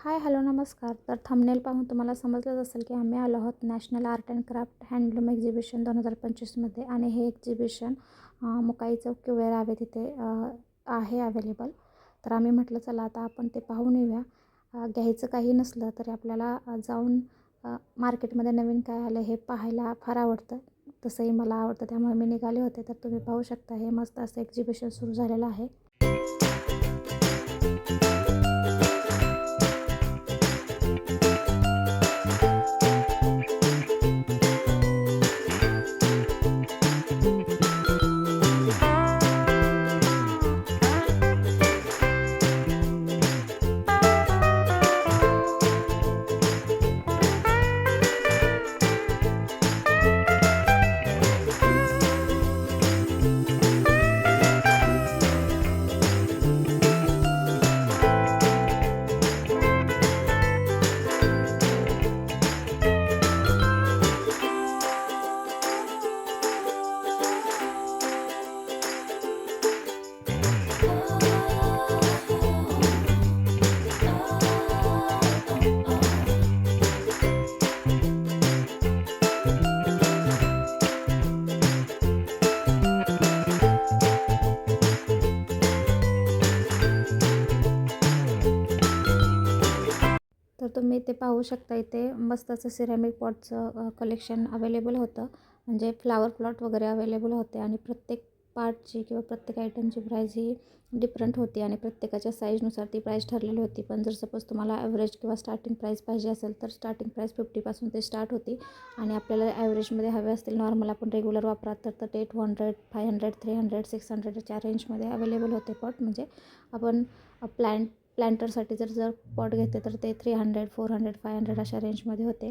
Hi hello नमस्कार. तर thumbnail पाहून तुम्हाला समजलंच असेल की आम्ही आलो आहोत national art and craft handloom exhibition दोन हजार पंचवीसमध्ये आणि हे एक्झिबिशन मुकाई चौक किंवा रावे तिथे आहे अवेलेबल तर आम्ही म्हटलं चला आता आपण ते पाहून येऊया. घ्यायचं काही नसलं तरी आपल्याला जाऊन मार्केटमध्ये नवीन काय आलं हे पाहायला फार आवडतं. तसंही मला आवडतं. त्यामुळे मी निघाले होते. तर तुम्ही पाहू शकता हे मस्त असं एक्झिबिशन सुरू झालेलं आहे. इथे पाहू शकता इथे मस्त असं सिरॅमिक पॉटचं कलेक्शन अवेलेबल होतं. म्हणजे फ्लावर प्लॉट वगैरे अवेलेबल होते आणि प्रत्येक पार्टची किंवा प्रत्येक आयटमची प्राईज ही डिफरंट होती आणि प्रत्येकाच्या साईजनुसार ती प्राईस ठरलेली होती. पण जर सपोज तुम्हाला ॲव्हरेज किंवा स्टार्टिंग प्राईस पाहिजे असेल तर स्टार्टिंग प्राईस फिफ्टीपासून ते स्टार्ट होती. आणि आपल्याला ॲव्हरेजमध्ये हवे असतील नॉर्मल आपण रेग्युलर वापरात तर ते two hundred five hundred three hundred six हंड्रेडच्या रेंजमध्ये अवेलेबल होते पॉट म्हणजे आपण प्लॅन्ट प्लॅन्टरसाठी जर जर पॉट घेते तर ते three hundred four hundred five hundred अशा रेंजमध्ये होते.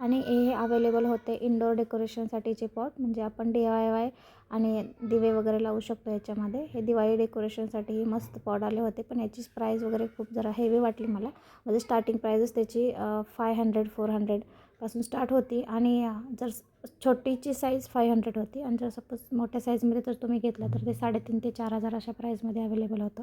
आणि हे अवेलेबल होते इनडोअर डेकोरेशनसाठीचे पॉट म्हणजे आपण डी आय वाय आणि दिवे वगैरे लावू शकतो याच्यामध्ये. हे दिवाळी डेकोरेशनसाठीही मस्त पॉट आले होते पण याची प्राईस वगैरे खूप जरा हेवी वाटली मला. म्हणजे स्टार्टिंग प्राईजच त्याची फाय हंड्रेड फोर हंड्रेडपासून स्टार्ट होती. आणि जर छोटीची साईज फाय हंड्रेड होती. आणि जर सपोज मोठ्या साईजमध्ये जर तुम्ही घेतलं तर ते साडेतीन ते चार हजार अशा प्राईजमध्ये अवेलेबल होतं.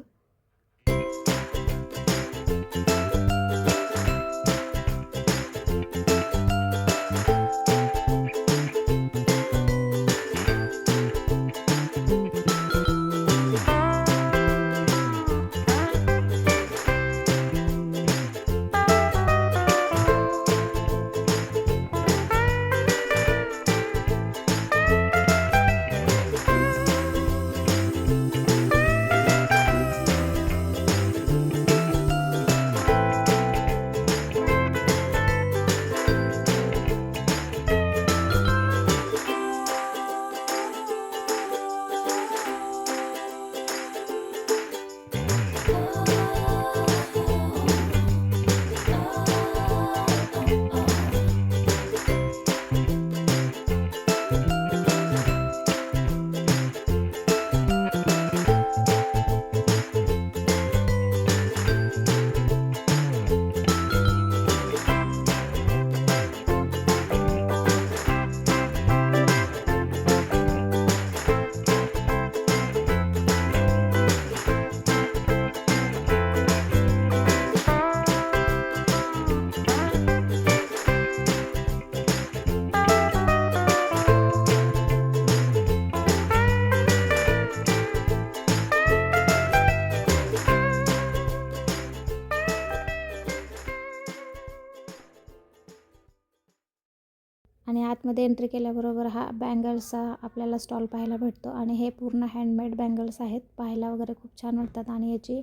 आतमध्ये एंट्री केल्याबरोबर हा बँगल्सचा आपल्याला स्टॉल पाहायला भेटतो. आणि हे पूर्ण हँडमेड बँगल्स आहेत. पाहायला वगैरे खूप छान वाटतात. आणि याची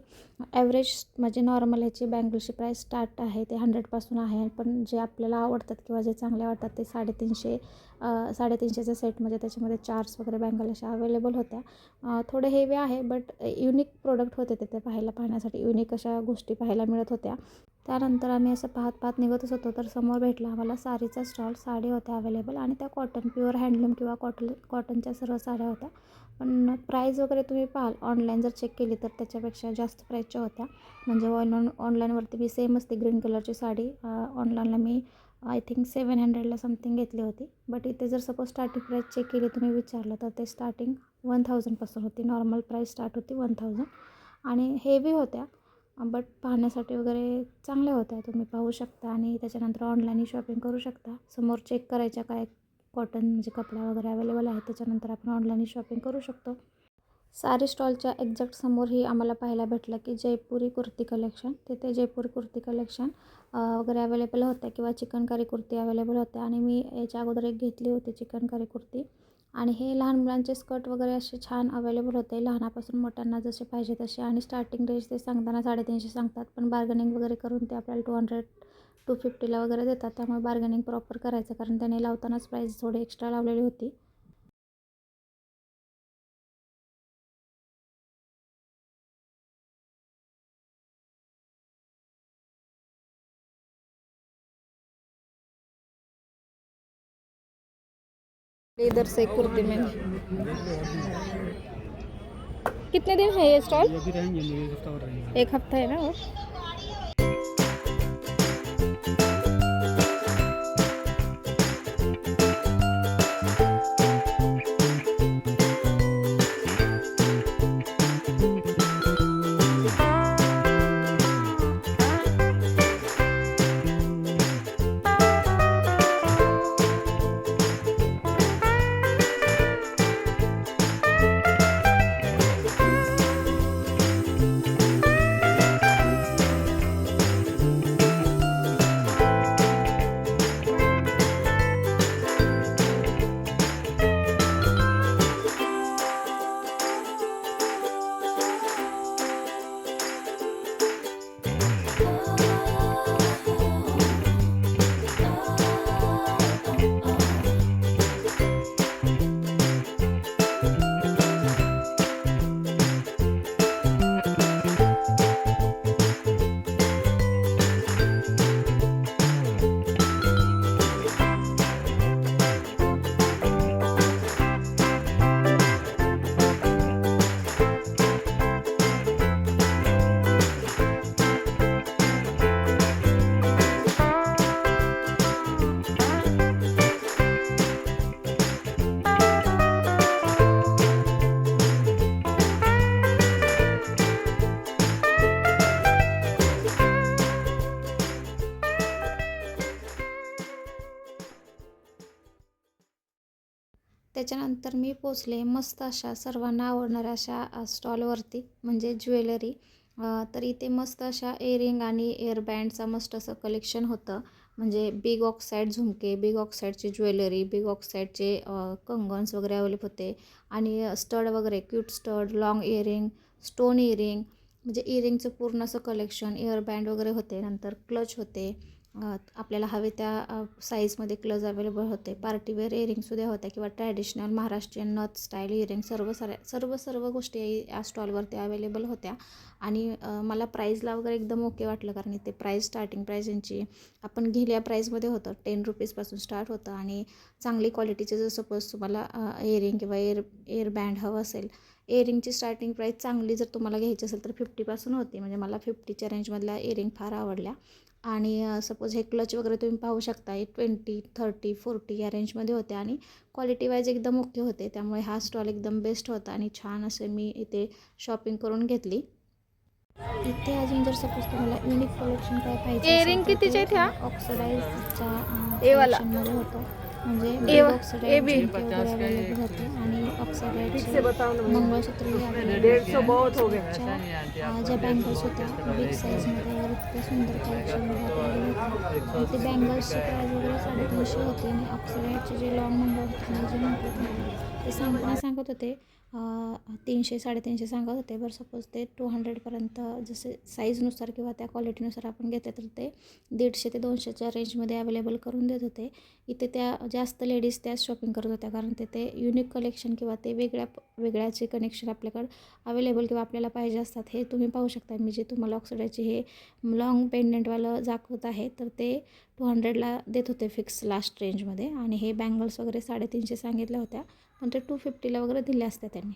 ॲव्हरेज म्हणजे नॉर्मल याची बँगल्सची प्राईस स्टार्ट आहे ते हंड्रेडपासून आहे. पण जे आपल्याला आवडतात किंवा जे चांगले वाटतात ते साडेतीनशे साडेतीनशेच्या सेटमध्ये त्याच्यामध्ये चार्स वगैरे बँगल अशा अवेलेबल होत्या. थोडे हेवी आहे बट युनिक प्रोडक्ट होते तिथे पाहायला पाहण्यासाठी. युनिक अशा गोष्टी पाहायला मिळत होत्या. त्यानंतर आम्ही असं पाहत पाहत निघतच होतो तर समोर भेटला आम्हाला साडीचा स्टॉल. साडी होत्या अवेलेबल आणि त्या कॉटन प्युअर हँडलूम किंवा कॉटन कॉटनच्या सर्व साड्या होत्या. पण प्राईज वगैरे तुम्ही पाहाल ऑनलाईन जर चेक केली तर त्याच्यापेक्षा जास्त प्राईजच्या होत्या. म्हणजे ऑन ऑनलाईनवरती मी सेम असते ग्रीन कलरची साडी. ऑनलाईनला मी आय थिंक सेवन हंड्रेडला समथिंग घेतली होती. बट इथे जर सपोज स्टार्टिंग प्राईस चेक केली तुम्ही विचारलं तर ते स्टार्टिंग वन थाउजंडपासून होती. नॉर्मल प्राईस स्टार्ट होती वन थाउजंड आणि हेवी होत्या. बट पाहण्यासाठी वगैरे चांगल्या होत्या. तुम्ही पाहू शकता आणि त्याच्यानंतर ऑनलाईनही शॉपिंग करू शकता. समोर चेक करायच्या काय कॉटन म्हणजे कपडा वगैरे अवेलेबल आहे त्याच्यानंतर आपण ऑनलाईनही शॉपिंग करू शकतो. सारी स्टॉलच्या एक्झॅक्ट समोरही आम्हाला पाहायला भेटलं की जयपुरी कुर्ती कलेक्शन तिथे जयपुरी कुर्ती कलेक्शन वगैरे अवेलेबल होत्या किंवा चिकनकारी कुर्ती अवेलेबल होत्या. आणि मी याच्या अगोदर एक घेतली होती चिकनकारी कुर्ती. आणि हे लहान मुलांचे स्कर्ट वगैरे असे छान अवेलेबल होते. लहानापासून मोठ्यांना जसे पाहिजे तसे. आणि स्टार्टिंग रेंज ते सांगताना साडेतीनशे सांगतात. पण बार्गनिंग वगैरे करून ते आपल्याला टू हंड्रेड टू फिफ्टीला वगैरे देतात. त्यामुळे बार्गनिंग प्रॉपर करायचं. कारण त्याने लावतानाच प्राईस थोडी एक्स्ट्रा लावलेली होती. इधर से कुर्ती में कितने दिन है ये स्टॉल हफ्ता एक हफ्ता है ना वो? त्याच्यानंतर मी पोचले मस्त अशा सर्वांना आवडणाऱ्या अशा स्टॉलवरती म्हणजे ज्वेलरी. तर इथे मस्त अशा इयरिंग आणि एअरबँडचं मस्त असं कलेक्शन होतं. म्हणजे बिग ऑक्साईड झुमके बिग ऑक्साईडची ज्वेलरी बिग ऑक्साईडचे कंगन्स वगैरे अवेलेबल होते. आणि स्टड वगैरे cute stud long earring stone earring म्हणजे इयरिंगचं पूर्ण असं कलेक्शन इयरबँड वगैरे होते. नंतर क्लच होते. आपल्याला हवे त्या साईजमध्ये क्लज अवेलेबल होते. पार्टीवेअर इयरिंगसुद्धा होत्या किंवा ट्रॅडिशनल महाराष्ट्रीयन नथ स्टाईल इयरिंग सर्व साऱ्या सर्व सर्व गोष्टी या स्टॉलवरती अवेलेबल होत्या. आणि मला प्राईजला वगैरे एकदम ओके वाटलं कारण इथे प्राईज स्टार्टिंग प्राईज यांची आपण घेल्या प्राईजमध्ये होतं. टेन रुपीजपासून स्टार्ट होतं आणि चांगली क्वालिटीचे जर सपोज तुम्हाला इयरिंग किंवा एअर एअर बँड हवं असेल इयरिंगची स्टार्टिंग प्राईस चांगली जर तुम्हाला घ्यायची असेल तर फिफ्टीपासून होती. म्हणजे मला फिफ्टीच्या रेंजमधल्या इयरिंग फार आवडल्या. आणि सपोज हे क्लच वगैरे तुम्ही पाहू शकता हे ट्वेंटी थर्टी फोर्टी या रेंजमध्ये होते आणि क्वालिटी वाईज एकदम ओके होते त्यामुळे हा स्टॉल एकदम बेस्ट होता आणि छान असे मी इथे शॉपिंग करून घेतली इथे अजून जर सपोज तुम्हाला युनिक कलेक्शन काय पाहिजे Earring कितीचे आहेत ह्या? ऑक्सिडाईजच्या ए वाला. मध्ये होतं म्हणजे बी. होते आणि। मंगळसूत्र हो ज्या बँगल्स होत्या बिग साईजमध्ये वगैरे तिथे सुंदर ते बँगल्सची प्राईस वगैरे साडेतीनशे होती आणि ऑक्सिडाईडचे जे लॉंग म्हणजे जे म्हणतात ते सांगताना सांगत होते तीनशे साडेतीनशे सांगत होते. बरं सपोज ते टू हंड्रेडपर्यंत जसे साईजनुसार किंवा त्या क्वालिटीनुसार आपण घेते तर ते दीडशे ते दोनशेच्या रेंजमध्ये अवेलेबल करून देत होते. इथे त्या जास्त लेडीज त्याच शॉपिंग करत होत्या. कारण तिथे युनिक कलेक्शन किंवा ते वेगळ्या वेगळ्याचे कनेक्शन आपल्याकडं अवेलेबल किंवा आपल्याला पाहिजे असतात हे तुम्ही पाहू शकता. मी जे तुम्हाला ऑक्सिडाचे हे लॉंग पेंडंटवालं दाखवत आहे तर ते टू हंड्रेडला देत होते फिक्स लास्ट रेंजमध्ये आणि हे बँगल्स वगैरे साडेतीनशे सांगितल्या होत्या. पण ते टू फिफ्टीला वगैरे दिल्या असत्या त्यांनी.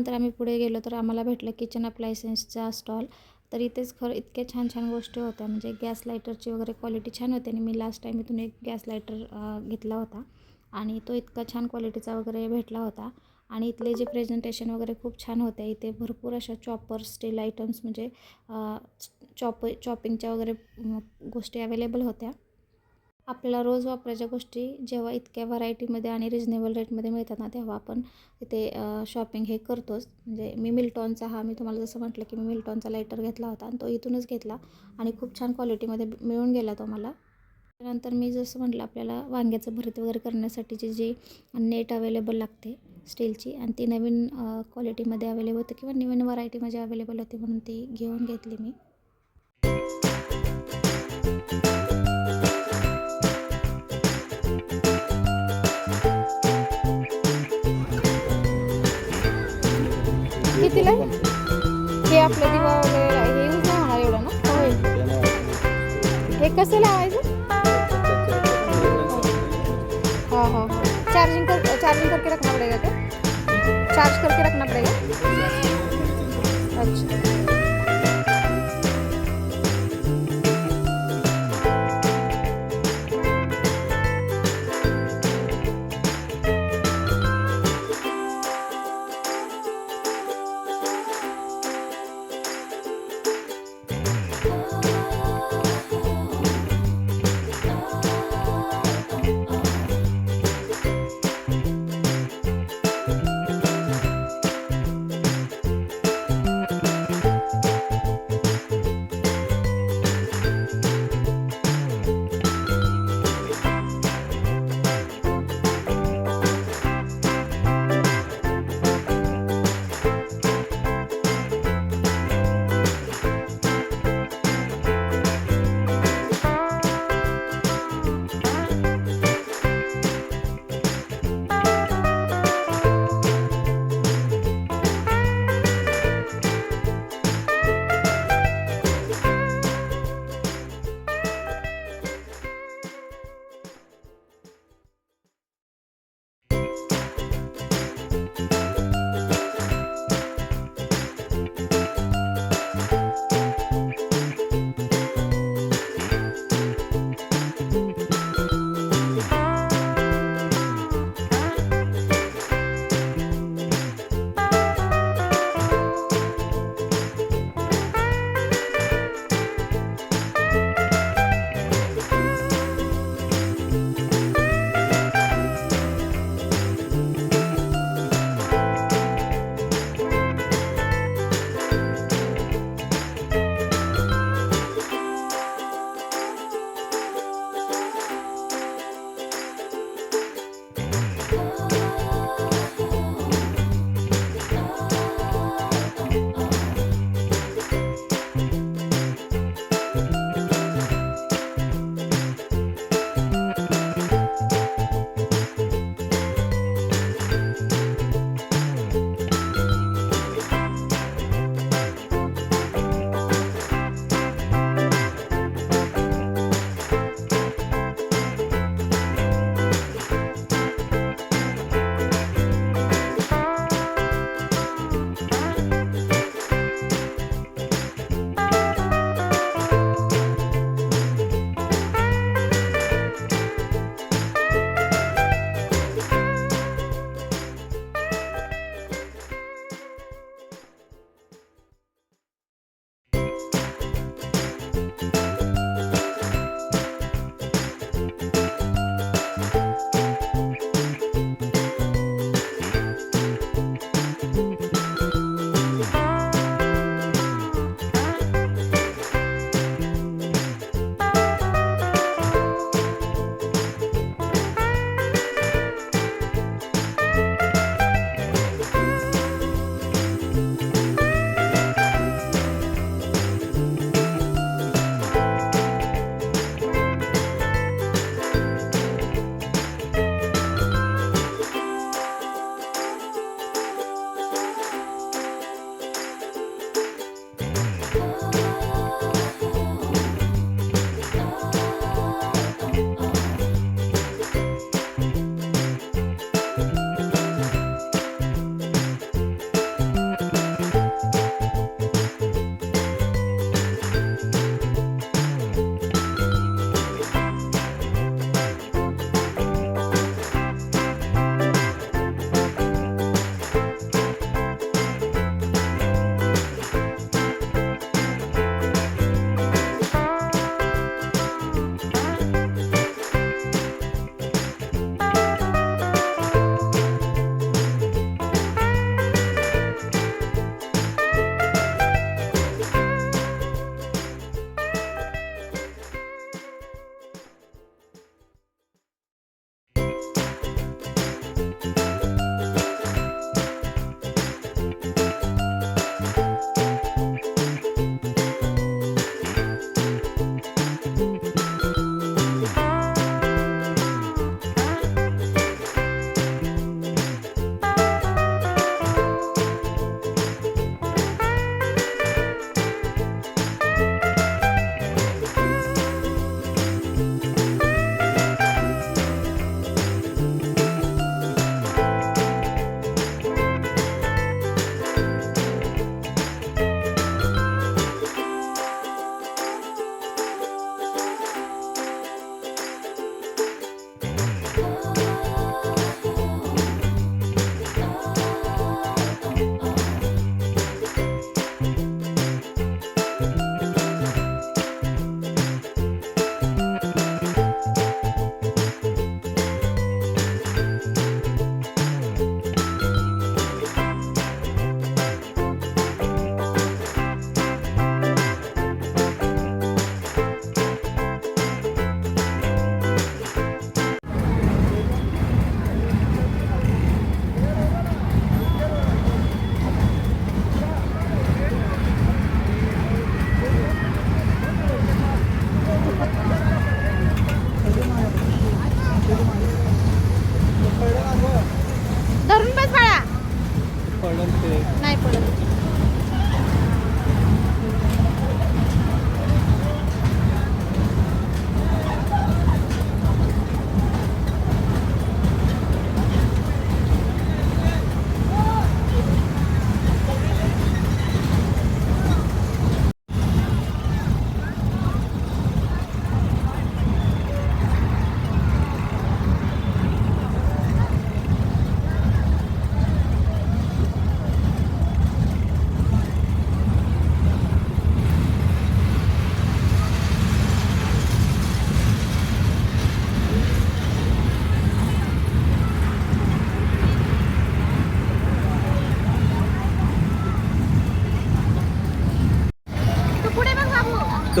त्याच्यानंतर आम्ही पुढे गेलो तर आम्हाला भेटलं किचन अप्लायन्सेसचा स्टॉल तर इथेच खरं इतक्या छान छान गोष्टी होत्या. म्हणजे गॅस लायटरची वगैरे क्वालिटी छान होती आणि मी लास्ट टाईम इथून एक गॅस लायटर घेतला होता. आणि तो इतका छान क्वालिटीचा वगैरे भेटला होता. आणि इथले जे प्रेझेंटेशन वगैरे खूप छान होते इथे भरपूर अशा चॉपर स्टील आयटम्स म्हणजे चॉप चॉपिंगच्या वगैरे गोष्टी अवेलेबल होत्या. आपल्याला रोज वापरायच्या गोष्टी जेव्हा इतक्या व्हरायटीमध्ये आणि रिजनेबल रेटमध्ये मिळतात ना तेव्हा आपण तिथे शॉपिंग हे करतोच. म्हणजे मी मिल्टॉनचा हा मी तुम्हाला जसं म्हटलं की मी मिल्टॉनचा लायटर घेतला होता आणि तो इथूनच घेतला आणि खूप छान क्वालिटीमध्ये मिळून गेला तो मला. त्यानंतर मी जसं म्हटलं आपल्याला वांग्याचं भरीत वगैरे करण्यासाठीची जी नेट अवेलेबल लागते स्टीलची आणि ती नवीन क्वालिटीमध्ये अवेलेबल होती किंवा नवीन व्हरायटीमध्ये अवेलेबल होती म्हणून ती घेऊन घेतली मी. कितीला हे आपलं दिवा वगैरे हे यूज नाही होणार एवढं ना. होईल हे कसं लावायचं? हाँ हो, हाँ हो, चार्जिंग हो. कर चार्जिंग करके रखना पड़ेगा क्या चार्ज करके रखना पड़ेगा. अच्छा.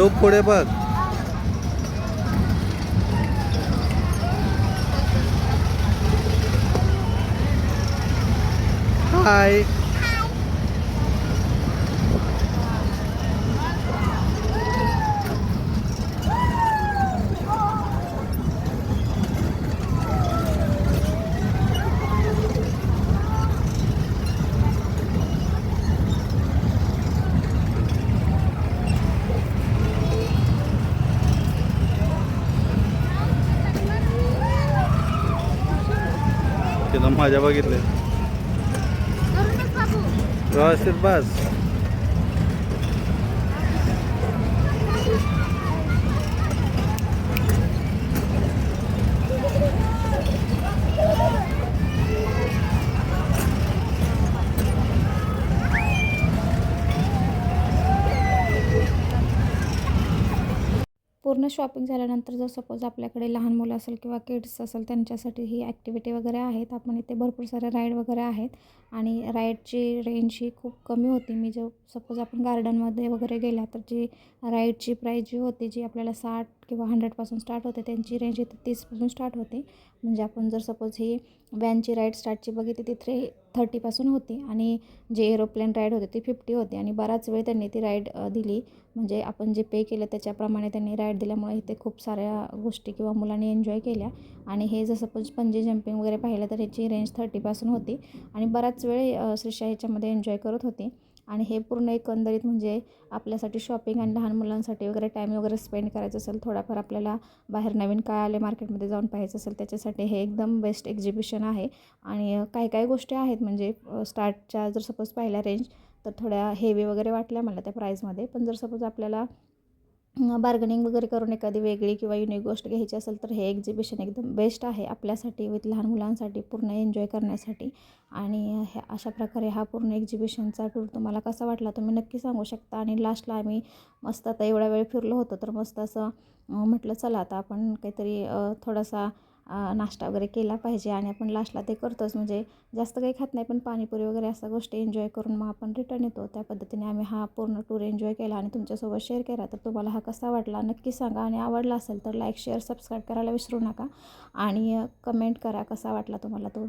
तो पुढे बघ. हाय तिला माझ्या बघितले व्यवस्थित बस. शॉपिंग झाल्यानंतर जर सपोज आपल्याकडे लहान मुलं असेल किंवा किड्स असेल त्यांच्यासाठी ही ॲक्टिव्हिटी वगैरे आहेत. आपण इथे भरपूर सारे राईड वगैरे आहेत. आणि राईडची रेंज ही खूप कमी होती. मी जो सपोज आपण गार्डनमध्ये वगैरे गेला तर जी राईडची प्राईज जी होती जी आपल्याला साठ किंवा हंड्रेडपासून स्टार्ट होते त्यांची रेंज इथे तीसपासून स्टार्ट होते. म्हणजे आपण जर सपोज ही व्हॅनची राईड स्टार्टची बघितली ती थ्री थर्टीपासून होती आणि जे एरोप्लेन राईड होते ती फिफ्टी होती आणि बराच वेळ त्यांनी ती राईड दिली. म्हणजे आपण जे पे केलं त्याच्याप्रमाणे त्यांनी राईड दिल्यामुळे इथे खूप साऱ्या गोष्टी किंवा मुलांनी एन्जॉय केल्या. आणि हे जर सपोज पंजी जंपिंग वगैरे पाहिलं तर ह्याची रेंज थर्टीपासून होती आणि बराच वेळ अ, श्रीषा ह्याच्यामध्ये एन्जॉय करत होती. आणि हे पूर्ण एकंदरीत म्हणजे आपल्यासाठी शॉपिंग आणि लहान मुलांसाठी वगैरे टाईम वगैरे स्पेंड करायचं असेल थोडाफार आपल्याला बाहेर नवीन काय आले मार्केटमध्ये जाऊन पाहायचं असेल त्याच्यासाठी हे एकदम बेस्ट एक्झिबिशन आहे. आणि काही काही गोष्टी आहेत म्हणजे स्टार्टच्या जर सपोज पाहिल्या रेंज तर थोड्या हेवी वगैरे वाटल्या मला त्या प्राईजमध्ये पण जर सपोज आपल्याला बार्गनिंग वगैरे करून एखादी वेगळी किंवा युनिक गोष्ट घ्यायची असेल तर हे एक्झिबिशन एकदम बेस्ट आहे आपल्यासाठी विथ लहान मुलांसाठी पूर्ण एन्जॉय करण्यासाठी. आणि ह्या अशा प्रकारे हा पूर्ण एक्झिबिशनचा टूर तुम्हाला कसा वाटला तुम्ही नक्की सांगू शकता. आणि लास्टला आम्ही मस्त आता एवढा वेळ फिरलो होतो तर मस्त असं म्हटलं चला आता आपण काहीतरी थोडासा नाश्ता वगैरे केला पाहिजे आणि आपण लास्टला ते करतोच. म्हणजे जास्त काही खात नाही पण पाणीपुरी वगैरे अशा गोष्टी एन्जॉय करून मग आपण रिटर्न येतो. त्या पद्धतीने आम्ही हा पूर्ण टूर एन्जॉय केला आणि तुमच्यासोबत शेअर केला. तर तुम्हाला हा कसा वाटला नक्की सांगा आणि आवडला असेल तर लाईक शेअर सबस्क्राईब करायला विसरू नका. आणि कमेंट करा कसा वाटला तुम्हाला तो